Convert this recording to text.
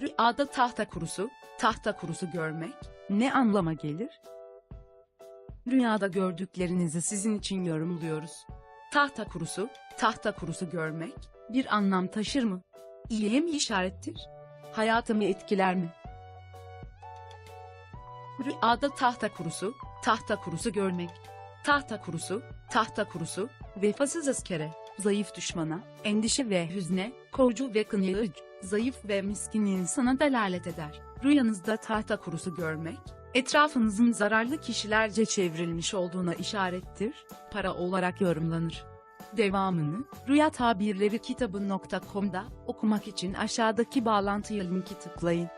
Rüyada tahta kurusu, tahta kurusu görmek, Ne anlama gelir? rüyada gördüklerinizi sizin için yorumluyoruz. Tahta kurusu, tahta kurusu görmek, bir anlam taşır mı? İyiye mi işarettir? Hayatımı etkiler mi? Rüyada tahta kurusu, tahta kurusu görmek. Tahta kurusu, tahta kurusu, vefasız askere, zayıf düşmana, endişe ve hüzne, korcu ve kınayıcı, zayıf ve miskin insana delalet eder. Rüyanızda tahta kurusu görmek, etrafınızın zararlı kişilerce çevrilmiş olduğuna işarettir, para olarak yorumlanır. Devamını, Rüya Tabirleri kitabı.com'da okumak için aşağıdaki bağlantıya linki tıklayın.